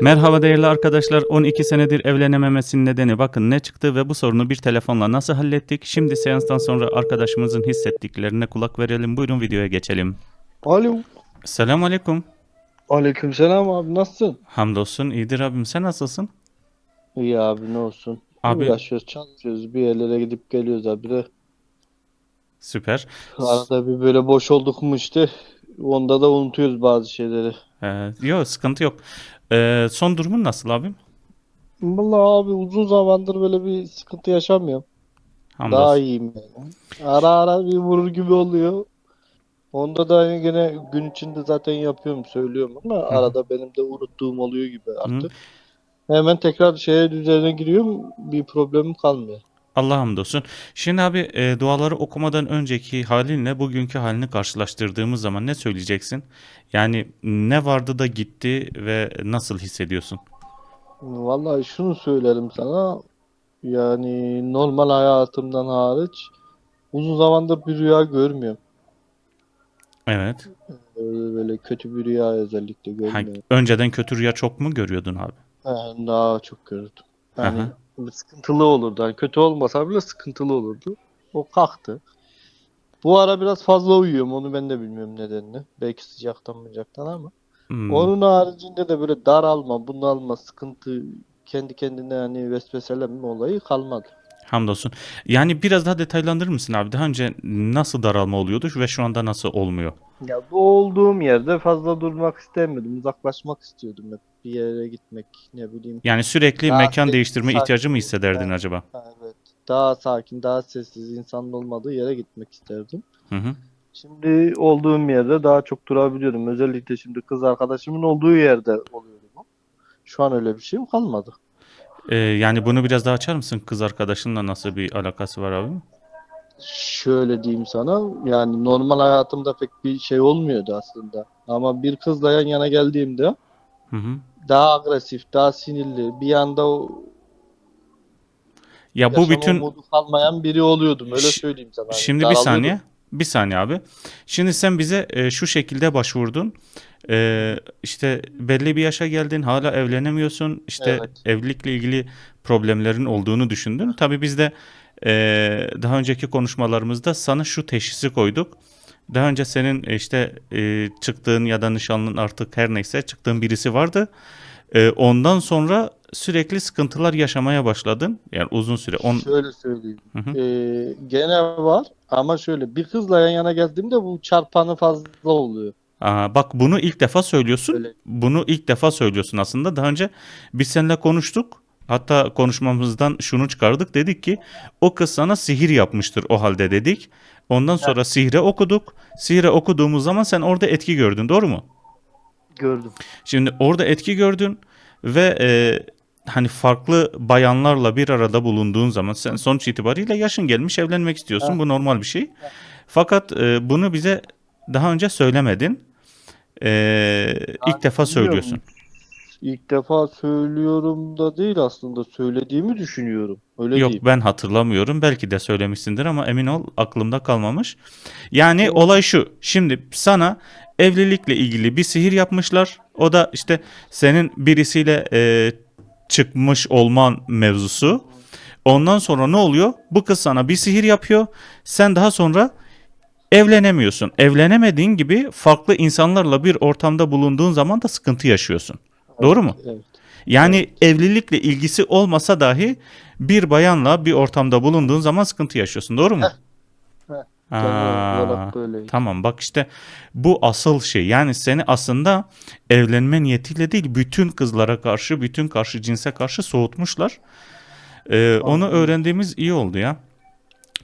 Merhaba değerli arkadaşlar. 12 senedir evlenememesinin nedeni bakın ne çıktı ve bu sorunu bir telefonla nasıl hallettik? Şimdi seanstan sonra arkadaşımızın hissettiklerine kulak verelim. Buyurun videoya geçelim. Alo. Selamun Aleyküm. Aleykümselam abi nasılsın? Hamdolsun iyidir abim sen nasılsın? İyi abi ne olsun. Abi- Uğraşıyoruz, çalışıyoruz. Bir yerlere gidip geliyoruz abi de. Süper. Arada bir böyle boş olduk mu işte. Onda da unutuyoruz bazı şeyleri. Ee, yok sıkıntı yok. Ee, son durumun nasıl abim? Vallahi abi uzun zamandır böyle bir sıkıntı yaşamıyorum. Daha Hamdolsun. iyiyim yani. Ara ara bir vurur gibi oluyor. Onda da hani gene gün içinde zaten yapıyorum, söylüyorum ama arada benim de unuttuğum oluyor gibi artık. Hemen tekrar şeye düzenine giriyorum. Bir problemim kalmıyor. Allah hamdolsun. Şimdi abi e, duaları okumadan önceki halinle bugünkü halini karşılaştırdığımız zaman ne söyleyeceksin? Yani ne vardı da gitti ve nasıl hissediyorsun? Vallahi şunu söylerim sana. Yani normal hayatımdan hariç uzun zamandır bir rüya görmüyorum. Evet. Böyle, böyle kötü bir rüya özellikle Ha, görmüyorum. önceden kötü rüya çok mu görüyordun abi? Yani daha çok gördüm. Yani Aha. Sıkıntılı olurdu. Yani kötü olmasa bile sıkıntılı olurdu. O kalktı. Bu ara biraz fazla uyuyorum. Onu ben de bilmiyorum nedenini. Belki sıcaktan sıcaktan ama. Hmm. Onun haricinde de böyle daralma, bunalma, sıkıntı, kendi kendine hani vesveselenme olayı kalmadı. Hamdolsun. Yani biraz daha detaylandırır mısın abi? Daha önce nasıl daralma oluyordu ve şu anda nasıl olmuyor? Ya bu olduğum yerde fazla durmak istemiyordum. Uzaklaşmak istiyordum hep. Bir yere gitmek, ne bileyim. Yani sürekli Daha mekan değiştirme sakin. ihtiyacı mı hissederdin acaba? Ha, Evet. Daha sakin, daha sessiz, insanın olmadığı yere gitmek isterdim. Hı hı. Şimdi olduğum yerde daha çok durabiliyorum. Özellikle şimdi kız arkadaşımın olduğu yerde oluyorum. Şu an öyle bir şeyim kalmadı. Ee, yani bunu biraz daha açar mısın? Kız arkadaşınla nasıl bir alakası var abi? Şöyle diyeyim sana, yani normal hayatımda pek bir şey olmuyordu aslında. Ama bir kızla yan yana geldiğimde Hı hı. Daha agresif, daha sinirli, bir anda o Ya bu bütün umudu kalmayan biri oluyordum. Öyle Ş- söyleyeyim sana. Şimdi bir daralıyordum. saniye. Bir saniye abi. Şimdi sen bize e, şu şekilde başvurdun. E, işte belli bir yaşa geldin, hala evlenemiyorsun. İşte Evet. evlilikle ilgili problemlerin olduğunu düşündün. Tabii biz de e, daha önceki konuşmalarımızda sana şu teşhisi koyduk. Daha önce senin e, işte e, çıktığın ya da nişanlın artık her neyse çıktığın birisi vardı. E, ondan sonra sürekli sıkıntılar yaşamaya başladın. Yani uzun süre. On, Şöyle söyleyeyim. Hı hı. Ee, gene var ama şöyle bir kızla yan yana geldiğimde bu çarpanı fazla oluyor. Aa, bak bunu ilk defa söylüyorsun. Öyle. Bunu ilk defa söylüyorsun aslında. Daha önce biz seninle konuştuk. Hatta konuşmamızdan şunu çıkardık. Dedik ki o kız sana sihir yapmıştır o halde dedik. Ondan sonra sihre okuduk. Sihre okuduğumuz zaman sen orada etki gördün. Doğru mu? Gördüm. Şimdi orada etki gördün ve e, hani farklı bayanlarla bir arada bulunduğun zaman sen sonuç itibariyle yaşın gelmiş evlenmek istiyorsun. Ha. Bu normal bir şey. Fakat e, bunu bize daha önce söylemedin. E, ilk defa söylüyorsun. İlk defa söylüyorum da değil aslında söylediğimi düşünüyorum. Öyle Yok diyeyim. ben hatırlamıyorum. Belki de söylemişsindir ama emin ol aklımda kalmamış. Yani Evet. olay şu. Şimdi sana evlilikle ilgili bir sihir yapmışlar. O da işte senin birisiyle e, çıkmış olman mevzusu. Ondan sonra ne oluyor? Bu kız sana bir sihir yapıyor. Sen daha sonra evlenemiyorsun. Evlenemediğin gibi farklı insanlarla bir ortamda bulunduğun zaman da sıkıntı yaşıyorsun. Doğru mu? Evet. Yani evlilikle ilgisi olmasa dahi bir bayanla bir ortamda bulunduğun zaman sıkıntı yaşıyorsun. Doğru mu? heh. Genel Aa, tamam bak işte bu asıl şey. Yani seni aslında evlenme niyetiyle değil bütün kızlara karşı, bütün karşı cinse karşı soğutmuşlar. Ee, onu öğrendiğimiz iyi oldu ya.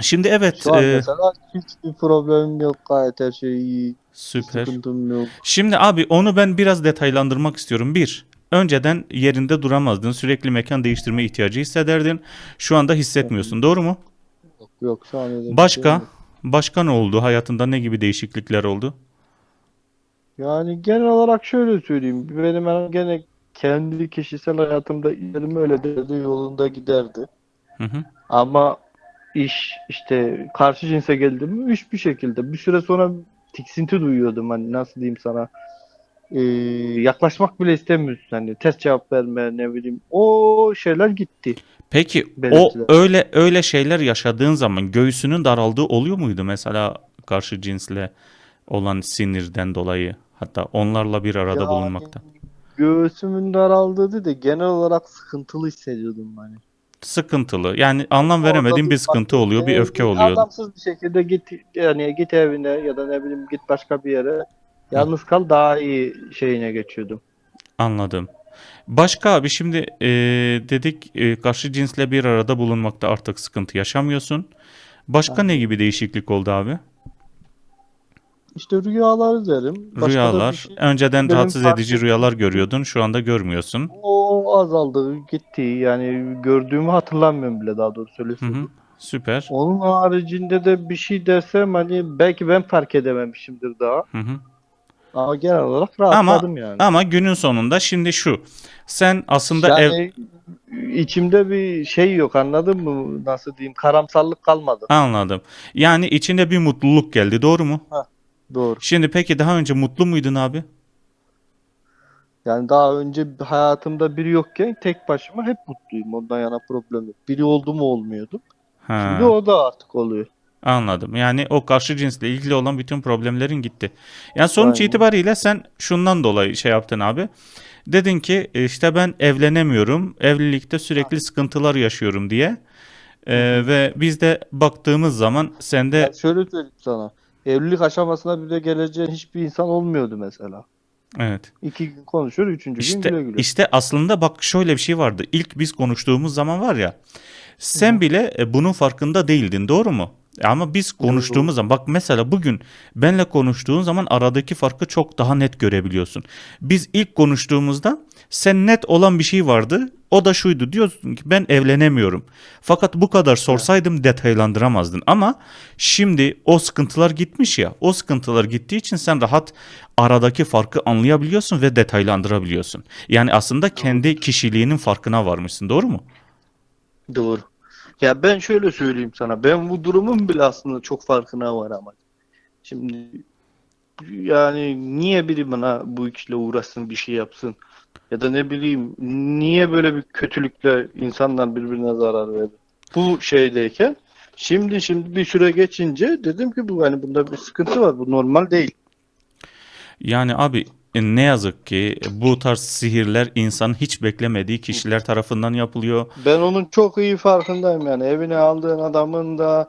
Şimdi evet Şu an e, mesela hiçbir problemim yok. Gayet her şey iyi. Süper. Sıkıntım yok. Şimdi abi onu ben biraz detaylandırmak istiyorum. Bir, önceden yerinde duramazdın. Sürekli mekan değiştirme ihtiyacı hissederdin. Şu anda hissetmiyorsun. Doğru mu? Yok, yok şu an öyle bir şey Başka? Başka ne oldu? Hayatında ne gibi değişiklikler oldu? Yani genel olarak şöyle söyleyeyim. Benim ben gene kendi kişisel hayatımda ilerim öyle derdi yolunda giderdi. Hı hı. Ama iş işte karşı cinse geldi mi hiçbir şekilde. Bir süre sonra tiksinti duyuyordum hani nasıl diyeyim sana. e, yaklaşmak bile istemiyorsun. Hani test cevap verme ne bileyim. O şeyler gitti. Peki o Belirtiler. öyle öyle şeyler yaşadığın zaman göğsünün daraldığı oluyor muydu mesela karşı cinsle olan sinirden dolayı hatta onlarla bir arada Yani bulunmakta? Göğsümün daraldığı de genel olarak sıkıntılı hissediyordum hani. Sıkıntılı. Yani anlam veremediğin bir sıkıntı oluyor, bir öfke oluyor. Anlamsız bir şekilde git yani git evine ya da ne bileyim git başka bir yere. Yalnız kal daha iyi şeyine geçiyordum. Anladım. Başka abi şimdi e, dedik e, karşı cinsle bir arada bulunmakta artık sıkıntı yaşamıyorsun. Başka ne gibi değişiklik oldu abi? İşte rüyalar derim. Başka da Rüyalar. şey- Önceden benim rahatsız edici rüyalar görüyordun. Şu anda görmüyorsun. O azaldı, gitti. Yani gördüğümü hatırlamıyorum bile daha doğrusu öyle söyleyeyim. Süper. Onun haricinde de bir şey desem hani belki ben fark edememişimdir daha. Hı hı. Ama genel olarak Ama rahatladım yani. ama günün sonunda şimdi şu. Sen aslında ev Yani içimde bir şey yok anladın mı? Nasıl diyeyim? Karamsarlık kalmadı. anladım. Yani içinde bir mutluluk geldi, doğru mu? Doğru. Şimdi peki daha önce mutlu muydun abi? Yani daha önce hayatımda biri yokken tek başıma hep mutluyum. Ondan yana problem yok. Biri oldu mu olmuyordu. Ha. Şimdi o da artık oluyor. Anladım. Yani o karşı cinsle ilgili olan bütün problemlerin gitti. Yani sonuç Aynen. itibariyle sen şundan dolayı şey yaptın abi. Dedin ki işte ben evlenemiyorum. Evlilikte sürekli sıkıntılar yaşıyorum diye. Ee, ve biz de baktığımız zaman sende Yani şöyle söyleyeyim sana. Evlilik aşamasına bile geleceğin hiçbir insan olmuyordu mesela. evet. İki gün konuşur, üçüncü gün İşte güle güle. işte aslında bak şöyle bir şey vardı. İlk biz konuştuğumuz zaman var ya. Sen bile e, bunun farkında değildin, doğru mu? Ama biz konuştuğumuz zaman bak mesela bugün benle konuştuğun zaman aradaki farkı çok daha net görebiliyorsun. Biz ilk konuştuğumuzda sen net olan bir şey vardı. O da şuydu diyorsun ki ben evlenemiyorum. Fakat bu kadar sorsaydım detaylandıramazdın. Ama şimdi o sıkıntılar gitmiş ya. O sıkıntılar gittiği için sen rahat aradaki farkı anlayabiliyorsun ve detaylandırabiliyorsun. Yani aslında kendi kişiliğinin farkına varmışsın. Doğru mu? Doğru. Ya ben şöyle söyleyeyim sana. Ben bu durumun bile aslında çok farkına var ama. Şimdi yani niye biri bana bu işle uğraşsın, bir şey yapsın? Ya da ne bileyim niye böyle bir kötülükle insanlar birbirine zarar verir? Bu şeydeyken şimdi şimdi bir süre geçince dedim ki bu hani bunda bir sıkıntı var. Bu normal değil. Yani abi ne yazık ki bu tarz sihirler insanın hiç beklemediği kişiler tarafından yapılıyor. Ben onun çok iyi farkındayım yani. Evine aldığın adamın da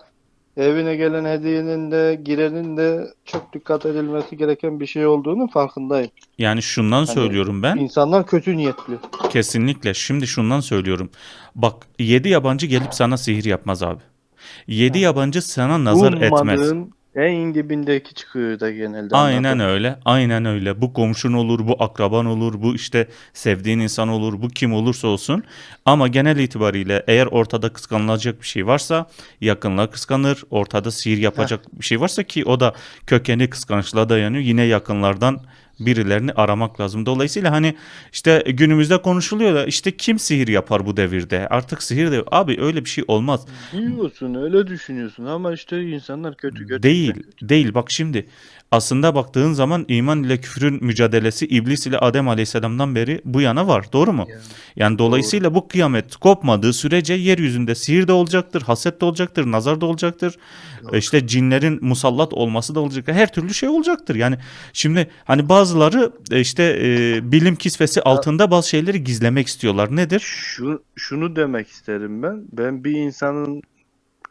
evine gelen hediyenin de girenin de çok dikkat edilmesi gereken bir şey olduğunu farkındayım. Yani şundan söylüyorum ben İnsanlar kötü niyetli. kesinlikle şimdi şundan söylüyorum. Bak 7 yabancı gelip sana sihir yapmaz abi. 7 yabancı sana nazar etmez. En dibindeki çıkıyor da genelde. Aynen anladın? öyle. Aynen öyle. Bu komşun olur, bu akraban olur, bu işte sevdiğin insan olur, bu kim olursa olsun. Ama genel itibariyle eğer ortada kıskanılacak bir şey varsa yakınlığa kıskanır. Ortada sihir yapacak bir şey varsa ki o da kökeni kıskançlığa dayanıyor. Yine yakınlardan birilerini aramak lazım. Dolayısıyla hani işte günümüzde konuşuluyor da işte kim sihir yapar bu devirde? Artık sihir de abi öyle bir şey olmaz. Diyorsun öyle düşünüyorsun ama işte insanlar kötü kötü. Değil, değil. Bak şimdi aslında baktığın zaman iman ile küfrün mücadelesi iblis ile Adem Aleyhisselam'dan beri bu yana var. Doğru mu? Yani. Yani dolayısıyla bu kıyamet kopmadığı sürece yeryüzünde sihir de olacaktır, haset de olacaktır, nazar da olacaktır. İşte cinlerin musallat olması da olacak. Her türlü şey olacaktır. Yani şimdi hani bazıları e, işte e, bilim kisvesi altında bazı şeyleri gizlemek istiyorlar. Nedir? Şu, şunu demek isterim ben. Ben bir insanın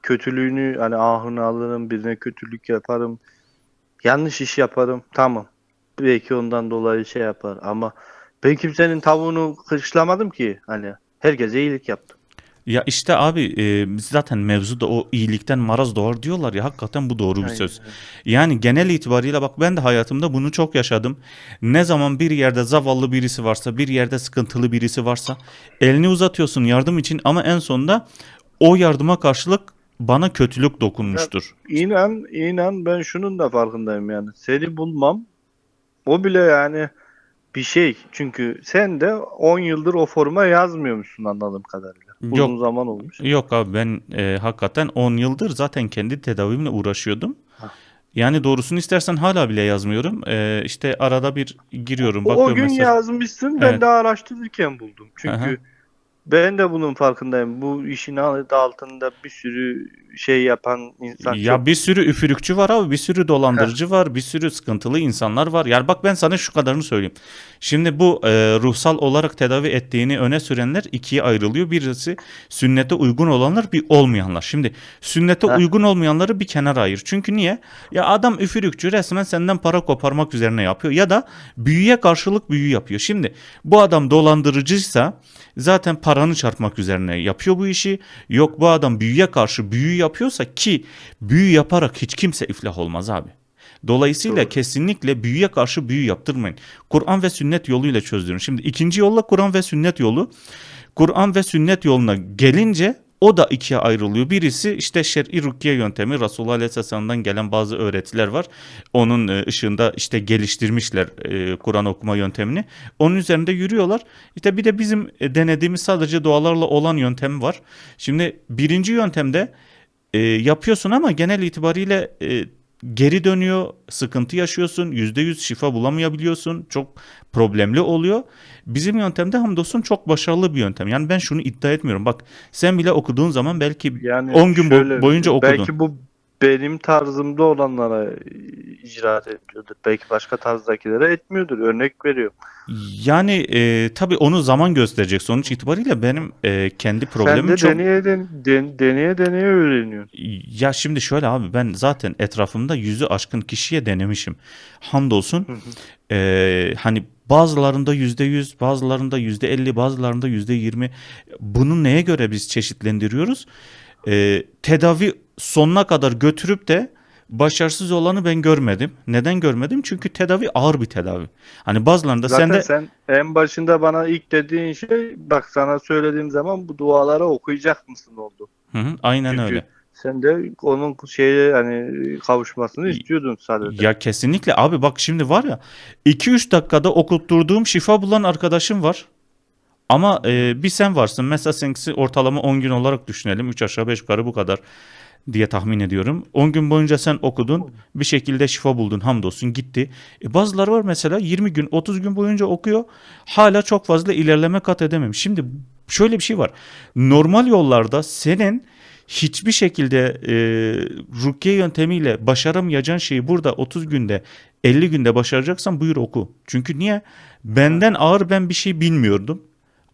kötülüğünü hani ahını alırım, birine kötülük yaparım. Yanlış iş yaparım. Tamam. Belki ondan dolayı şey yapar ama ben kimsenin tavuğunu kırışlamadım ki. Hani herkese iyilik yaptım. Ya işte abi e, zaten mevzu da o iyilikten maraz doğar diyorlar ya hakikaten bu doğru bir Aynen söz. Yani genel itibariyle bak ben de hayatımda bunu çok yaşadım. Ne zaman bir yerde zavallı birisi varsa, bir yerde sıkıntılı birisi varsa elini uzatıyorsun yardım için ama en sonunda o yardıma karşılık bana kötülük dokunmuştur. İnan, inan ben şunun da farkındayım yani. Seni bulmam o bile yani bir şey. Çünkü sen de 10 yıldır o forma yazmıyormuşsun anladığım kadarıyla. Uzun Yok. zaman olmuş. Yok abi ben e, hakikaten 10 yıldır zaten kendi tedavimle uğraşıyordum. Hah. Yani doğrusunu istersen hala bile yazmıyorum. Ee, işte arada bir giriyorum O bakıyorum gün mesela. yazmışsın ben Evet. de araştırırken buldum. Çünkü Aha. Ben de bunun farkındayım. Bu işin altında bir sürü şey yapan insan Ya çok. bir sürü üfürükçü var abi, bir sürü dolandırıcı var, bir sürü sıkıntılı insanlar var. Yani bak ben sana şu kadarını söyleyeyim. Şimdi bu e, ruhsal olarak tedavi ettiğini öne sürenler ikiye ayrılıyor. Birisi sünnete uygun olanlar, bir olmayanlar. Şimdi sünnete Heh. uygun olmayanları bir kenara ayır. Çünkü niye? Ya adam üfürükçü resmen senden para koparmak üzerine yapıyor ya da büyüye karşılık büyü yapıyor. Şimdi bu adam dolandırıcıysa zaten paranı çarpmak üzerine yapıyor bu işi. Yok bu adam büyüye karşı büyü yapıyorsa ki büyü yaparak hiç kimse iflah olmaz abi. Dolayısıyla Doğru. kesinlikle büyüye karşı büyü yaptırmayın. Kur'an ve sünnet yoluyla çözdürün. Şimdi ikinci yolla Kur'an ve sünnet yolu. Kur'an ve sünnet yoluna gelince o da ikiye ayrılıyor. Birisi işte şer'i rukiye yöntemi Resulullah Aleyhisselam'dan gelen bazı öğretiler var. Onun e, ışığında işte geliştirmişler e, Kur'an okuma yöntemini. Onun üzerinde yürüyorlar. İşte bir de bizim e, denediğimiz sadece dualarla olan yöntem var. Şimdi birinci yöntemde e, yapıyorsun ama genel itibariyle e, geri dönüyor, sıkıntı yaşıyorsun, %100 şifa bulamayabiliyorsun, çok problemli oluyor. Bizim yöntemde hamdolsun çok başarılı bir yöntem. Yani ben şunu iddia etmiyorum. Bak sen bile okuduğun zaman belki Yani 10 gün şöyle, boyunca okudun. Belki bu benim tarzımda olanlara icraat ediyordur. Belki başka tarzdakilere etmiyordur. Örnek veriyorum. Yani e, tabii onu zaman gösterecek. Sonuç itibariyle benim e, kendi Sen problemim de çok... deneye, den- den- deneye deneye öğreniyorsun. Ya şimdi şöyle abi ben zaten etrafımda yüzü aşkın kişiye denemişim. Hamdolsun eee, hani bazılarında yüzde yüz, bazılarında yüzde elli, bazılarında yüzde yirmi. Bunu neye göre biz çeşitlendiriyoruz? Eee, tedavi sonuna kadar götürüp de başarısız olanı ben görmedim. Neden görmedim? Çünkü tedavi ağır bir tedavi. Hani bazılarında Zaten sen de sen en başında bana ilk dediğin şey bak sana söylediğim zaman bu duaları okuyacak mısın oldu. Hı hı, aynen Çünkü öyle. sen de onun şeye hani kavuşmasını istiyordun sadece. Ya kesinlikle abi bak şimdi var ya 2-3 dakikada okutturduğum şifa bulan arkadaşım var. Ama e, bir sen varsın. Mesela seninkisi ortalama 10 gün olarak düşünelim. 3 aşağı 5 yukarı bu kadar diye tahmin ediyorum. 10 gün boyunca sen okudun. Bir şekilde şifa buldun. Hamdolsun gitti. E, bazıları var mesela 20 gün 30 gün boyunca okuyor. Hala çok fazla ilerleme kat edememiş. Şimdi şöyle bir şey var. Normal yollarda senin hiçbir şekilde e, rukiye yöntemiyle başaramayacağın şeyi burada 30 günde 50 günde başaracaksan buyur oku. Çünkü niye? Benden ağır ben bir şey bilmiyordum.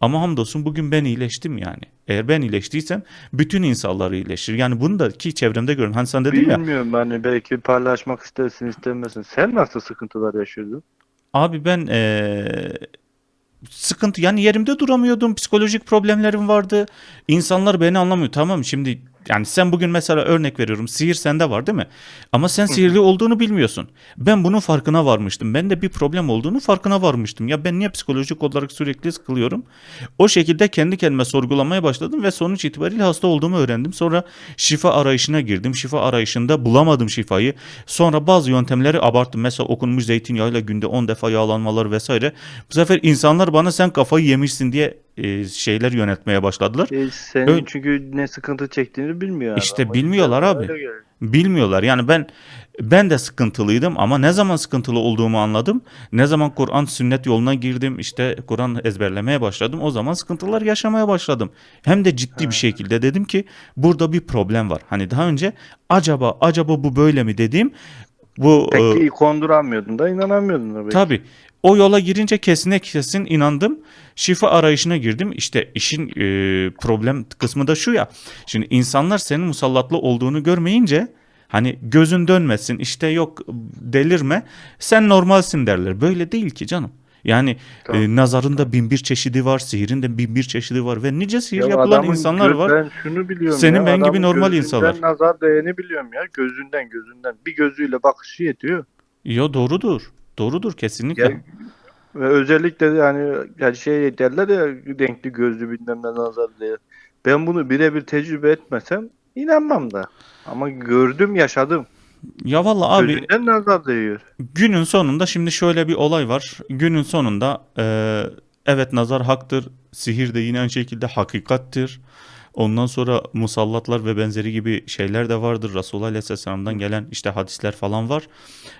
Ama hamdolsun bugün ben iyileştim yani. Eğer ben iyileştiysem bütün insanlar iyileşir. Yani bunu da ki çevremde görün. Hani sen dedin ya Bilmiyorum hani belki paylaşmak istersin istemezsin. Sen nasıl sıkıntılar yaşıyordun? abi ben eee, sıkıntı yani yerimde duramıyordum. Psikolojik problemlerim vardı. İnsanlar beni anlamıyor. Tamam şimdi yani sen bugün mesela örnek veriyorum sihir sende var değil mi? Ama sen sihirli olduğunu bilmiyorsun. Ben bunun farkına varmıştım. Ben de bir problem olduğunu farkına varmıştım. Ya ben niye psikolojik olarak sürekli sıkılıyorum? O şekilde kendi kendime sorgulamaya başladım ve sonuç itibariyle hasta olduğumu öğrendim. Sonra şifa arayışına girdim. Şifa arayışında bulamadım şifayı. Sonra bazı yöntemleri abarttım. Mesela okunmuş zeytinyağıyla günde 10 defa yağlanmalar vesaire. Bu sefer insanlar bana sen kafayı yemişsin diye e, şeyler yönetmeye başladılar. E, senin çünkü ne sıkıntı çektiğini bilmiyor İşte adam. Bilmiyorlar abi. Bilmiyorlar. Yani ben ben de sıkıntılıydım ama ne zaman sıkıntılı olduğumu anladım. Ne zaman Kur'an sünnet yoluna girdim, işte Kur'an ezberlemeye başladım. O zaman sıkıntılar yaşamaya başladım. Hem de ciddi bir şekilde dedim ki burada bir problem var. Hani daha önce acaba acaba bu böyle mi dediğim bu e, Peki konduramıyordun da inanamıyordun da belki. Tabii. O yola girince kesine kesin inandım. Şifa arayışına girdim. İşte işin e, problem kısmı da şu ya. Şimdi insanlar senin musallatlı olduğunu görmeyince hani gözün dönmesin işte yok delirme sen normalsin derler. Böyle değil ki canım. Yani Tamam. e, nazarında bin bir çeşidi var, sihirin de bin bir çeşidi var ve nice sihir Ya yapılan insanlar var. Ben şunu biliyorum Senin ya, ben gibi normal insanlar. nazar değeni biliyorum ya. Gözünden gözünden. Bir gözüyle bakışı yetiyor. Yo doğrudur. Doğrudur kesinlikle. Ya, ve özellikle yani, yani şey derler ya renkli gözlü bilmem ne nazar diye. Ben bunu birebir tecrübe etmesem inanmam da. Ama gördüm yaşadım. Ya vallahi abi Gözünden nazar değiyor. Günün sonunda şimdi şöyle bir olay var. Günün sonunda e, evet nazar haktır. Sihir de yine aynı şekilde hakikattir. Ondan sonra musallatlar ve benzeri gibi şeyler de vardır. Resulullah Aleyhisselam'dan gelen işte hadisler falan var.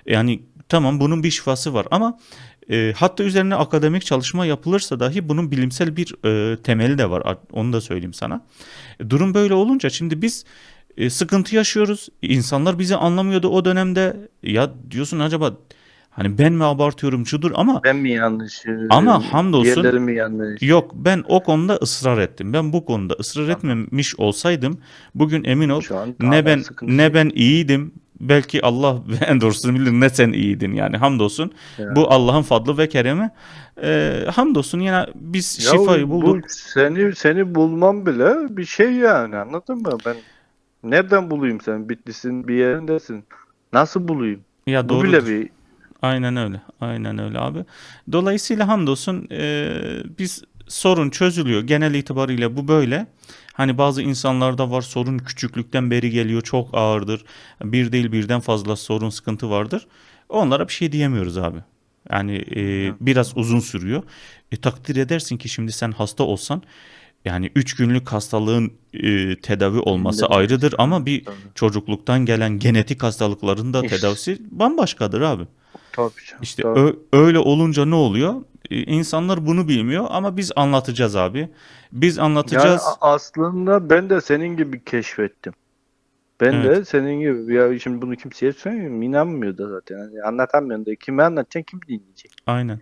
Yani tamam bunun bir şifası var ama e, hatta üzerine akademik çalışma yapılırsa dahi bunun bilimsel bir e, temeli de var. Onu da söyleyeyim sana. Durum böyle olunca şimdi biz e, sıkıntı yaşıyoruz. İnsanlar bizi anlamıyordu o dönemde. Ya diyorsun acaba hani ben mi abartıyorum şudur ama Ben mi yanlış? Ama hamdolsun- Diğerleri mi yanlış? yok ben o konuda ısrar ettim. Ben bu konuda ısrar etmemiş olsaydım bugün emin ol Şu an ne tamamen ben sıkıntı ne ben iyiydim. Belki Allah en doğrusunu bilir ne sen iyiydin yani hamdolsun. Ya. Bu Allah'ın fadlı ve keremi. Ee, hamdolsun yine biz Ya şifayı bu bulduk. seni seni bulmam bile bir şey yani anladın mı? Ben nereden bulayım sen? Bitlis'in bir yerindesin. Nasıl bulayım? Ya Bu doğrudur. bile bir Aynen öyle. Aynen öyle abi. Dolayısıyla hamdolsun e, biz sorun çözülüyor. Genel itibariyle bu böyle. Hani bazı insanlarda var sorun küçüklükten beri geliyor çok ağırdır. Bir değil birden fazla sorun sıkıntı vardır. Onlara bir şey diyemiyoruz abi. Yani e, biraz uzun sürüyor. E, takdir edersin ki şimdi sen hasta olsan yani 3 günlük hastalığın e, tedavi olması Evet. ayrıdır ama bir çocukluktan gelen genetik hastalıkların da tedavisi bambaşkadır abi. Tabii canım. İşte tabii. ö- öyle olunca ne oluyor? Ee, İnsanlar bunu bilmiyor ama biz anlatacağız abi. Biz Yani anlatacağız. a- aslında ben de senin gibi keşfettim. Ben de Evet. senin gibi ya şimdi bunu kimseye söylemiyorum. inanmıyor da zaten. Yani anlatamıyorsun da kime anlatacaksın kim dinleyecek. Aynen.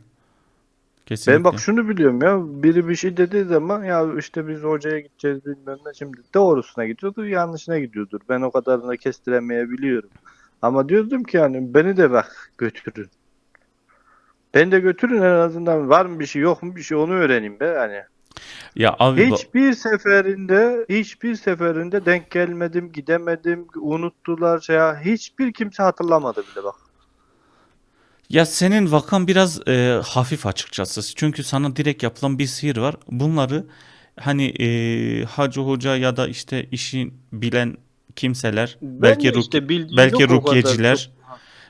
Kesinlikle. Ben bak şunu biliyorum ya biri bir şey dediği zaman ya işte biz hocaya gideceğiz bilmem ne şimdi doğrusuna gidiyordur yanlışına gidiyordur. Ben o kadarını kestiremeyebiliyorum. Ama diyordum ki yani beni de bak götürün. Beni de götürün en azından var mı bir şey yok mu bir şey onu öğreneyim be yani. Ya abi Hiçbir seferinde hiçbir seferinde denk gelmedim gidemedim unuttular şey ya hiçbir kimse hatırlamadı bile bak. ya senin vakan biraz e, hafif açıkçası. Çünkü sana direkt yapılan bir sihir var. Bunları hani e, hacı hoca ya da işte işi bilen kimseler belki de ruk- işte belki rukiyeciler.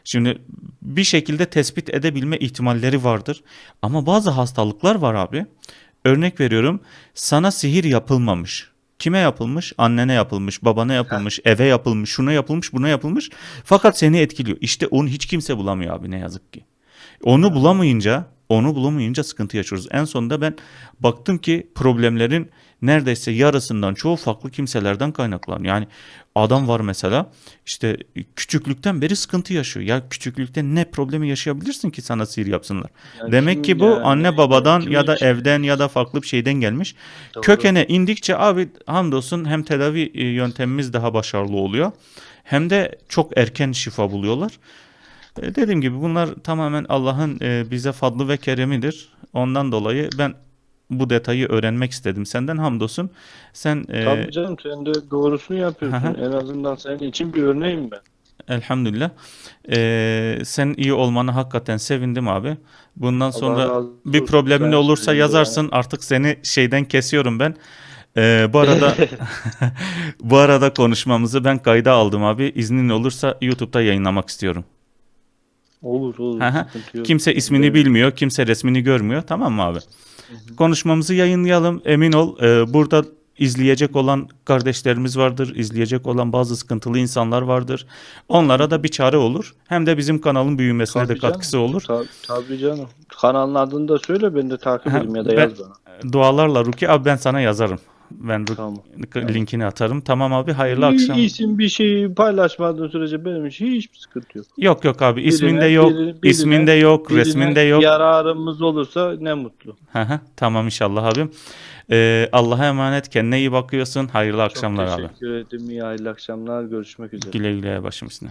Şimdi bir şekilde tespit edebilme ihtimalleri vardır. Ama bazı hastalıklar var abi. Örnek veriyorum. Sana sihir yapılmamış. Kime yapılmış? Annene yapılmış, babana yapılmış, eve yapılmış, şuna yapılmış, buna yapılmış. Fakat seni etkiliyor. İşte onu hiç kimse bulamıyor abi ne yazık ki. Onu bulamayınca, onu bulamayınca sıkıntı yaşıyoruz. En sonunda ben baktım ki problemlerin neredeyse yarısından çoğu farklı kimselerden kaynaklanıyor. Yani adam var mesela işte küçüklükten beri sıkıntı yaşıyor. Ya küçüklükte ne problemi yaşayabilirsin ki sana sihir yapsınlar? Yani Demek ki bu yani, anne babadan kim ya da evden ya da farklı bir şeyden gelmiş. Doğru. Kökene indikçe abi hamdolsun hem tedavi e, yöntemimiz daha başarılı oluyor. Hem de çok erken şifa buluyorlar. E, Dediğim gibi bunlar tamamen Allah'ın e, bize fadlı ve keremidir. Ondan dolayı ben bu detayı öğrenmek istedim senden hamdolsun. Sen e, Tabii canım sen de doğrusunu yapıyorsun. Hı en azından senin için bir örneğim ben. elhamdülillah e, sen iyi olmana hakikaten sevindim abi. Bundan sonra Allah razı bir problemin Ben olursa yazarsın. Artık seni şeyden kesiyorum ben. Ee, bu arada bu arada konuşmamızı ben kayda aldım abi. İznin olursa YouTube'da yayınlamak istiyorum. Olur olur. Yok. Kimse ismini bilmiyor, kimse resmini görmüyor. Tamam mı abi? Konuşmamızı yayınlayalım. Emin ol, e, burada izleyecek olan kardeşlerimiz vardır, izleyecek olan bazı sıkıntılı insanlar vardır. Onlara da bir çare olur. Hem de bizim kanalın büyümesine de Tabii canım. katkısı olur. Ta- tabii canım. Kanalın adını da söyle ben de takip edeyim ya da ben- yaz bana. Dualarla Ruki abi ben sana yazarım. Ben Tamam. linkini atarım. Tamam abi hayırlı Bir akşam. isim bir şey paylaşmadığın sürece benim için hiçbir sıkıntı yok. Yok yok abi isminde yok, birine- birine- isminde yok, Birine resminde yok. Yararımız olursa ne mutlu. Hı hı, tamam inşallah abim. Ee, Allah'a emanet kendine iyi bakıyorsun. Hayırlı akşamlar Çok abi. teşekkür ederim. İyi hayırlı akşamlar. Görüşmek üzere. Güle güle başım üstüne.